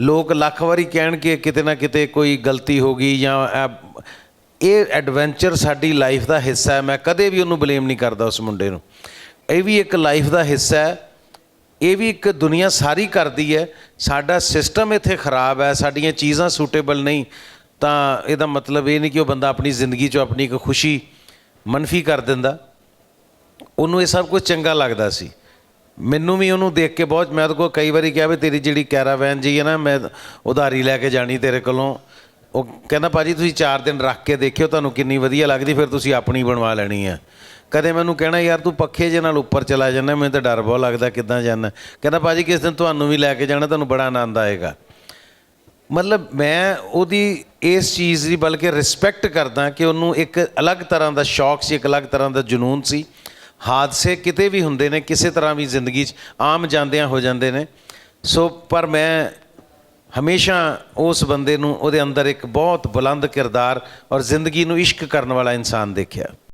ਲੋਕ ਲੱਖ ਵਾਰੀ ਕਹਿਣਗੇ ਕਿਤੇ ਨਾ ਕਿਤੇ ਕੋਈ ਗਲਤੀ ਹੋ ਗਈ ਜਾਂ ਇਹ ਐਡਵੈਂਚਰ ਸਾਡੀ ਲਾਈਫ ਦਾ ਹਿੱਸਾ ਹੈ। ਮੈਂ ਕਦੇ ਵੀ ਉਹਨੂੰ ਬਲੇਮ ਨਹੀਂ ਕਰਦਾ ਉਸ ਮੁੰਡੇ ਨੂੰ। ਇਹ ਵੀ ਇੱਕ ਲਾਈਫ ਦਾ ਹਿੱਸਾ ਹੈ। ਇਹ ਵੀ ਇੱਕ ਦੁਨੀਆ ਸਾਰੀ ਕਰਦੀ ਹੈ। ਸਾਡਾ ਸਿਸਟਮ ਇੱਥੇ ਖਰਾਬ ਹੈ। ਸਾਡੀਆਂ ਚੀਜ਼ਾਂ ਸੂਟੇਬਲ ਨਹੀਂ। ਤਾਂ ਇਹਦਾ ਮਤਲਬ ਇਹ ਨਹੀਂ ਕਿ ਉਹ ਬੰਦਾ ਆਪਣੀ ਜ਼ਿੰਦਗੀ 'ਚੋਂ ਆਪਣੀ ਇੱਕ ਖੁਸ਼ੀ ਮਨਫੀ ਕਰ ਦਿੰਦਾ। ਉਹਨੂੰ ਇਹ ਸਭ ਕੁਝ ਚੰਗਾ ਲੱਗਦਾ ਸੀ। ਮੈਨੂੰ ਵੀ ਉਹਨੂੰ ਦੇਖ ਕੇ ਬਹੁਤ, ਮੈਂ ਤਾਂ ਕੋ ਕਈ ਵਾਰੀ ਕਿਹਾ ਵੀ ਤੇਰੀ ਜਿਹੜੀ ਕੈਰਾਵੈਨ ਜੀ ਹੈ ਨਾ, ਮੈਂ ਉਧਾਰੀ ਲੈ ਕੇ ਜਾਣੀ ਤੇਰੇ ਕੋਲੋਂ। ਉਹ ਕਹਿੰਦਾ, ਭਾਜੀ, ਤੁਸੀਂ 4 ਦਿਨ ਰੱਖ ਕੇ ਦੇਖਿਓ, ਤੁਹਾਨੂੰ ਕਿੰਨੀ ਵਧੀਆ ਲੱਗਦੀ, ਫਿਰ ਤੁਸੀਂ ਆਪਣੀ ਬਣਵਾ ਲੈਣੀ ਹੈ। ਕਦੇ ਮੈਨੂੰ ਕਹਿਣਾ, ਯਾਰ, ਤੂੰ ਪੱਖੇ ਜੇ ਨਾਲ ਉੱਪਰ ਚਲਾ ਜਾਂਦਾ, ਮੈਨੂੰ ਤਾਂ ਡਰ ਬਹੁਤ ਲੱਗਦਾ, ਕਿੱਦਾਂ ਜਾਣਾ? ਕਹਿੰਦਾ, ਭਾਜੀ, ਕਿਸ ਦਿਨ ਤੁਹਾਨੂੰ ਵੀ ਲੈ ਕੇ ਜਾਣਾ, ਤੁਹਾਨੂੰ ਬੜਾ ਆਨੰਦ ਆਏਗਾ। ਮਤਲਬ ਮੈਂ ਉਹਦੀ ਇਸ ਚੀਜ਼ ਦੀ ਬਲਕਿ ਰਿਸਪੈਕਟ ਕਰਦਾ ਕਿ ਉਹਨੂੰ ਇੱਕ ਅਲੱਗ ਤਰ੍ਹਾਂ ਦਾ ਸ਼ੌਕ ਸੀ, ਇੱਕ ਅਲੱਗ ਤਰ੍ਹਾਂ ਦਾ ਜਨੂਨ ਸੀ। ਹਾਦਸੇ ਕਿਤੇ ਵੀ ਹੁੰਦੇ ਨੇ, ਕਿਸੇ ਤਰ੍ਹਾਂ ਵੀ ਜ਼ਿੰਦਗੀ 'ਚ ਆਮ ਜਾਂਦਿਆਂ ਹੋ ਜਾਂਦੇ ਨੇ। ਸੋ, ਪਰ ਮੈਂ ਹਮੇਸ਼ਾ ਉਸ ਬੰਦੇ ਨੂੰ, ਉਹਦੇ ਅੰਦਰ ਇੱਕ ਬਹੁਤ ਬੁਲੰਦ ਕਿਰਦਾਰ ਔਰ ਜ਼ਿੰਦਗੀ ਨੂੰ ਇਸ਼ਕ ਕਰਨ ਵਾਲਾ ਇਨਸਾਨ ਦੇਖਿਆ।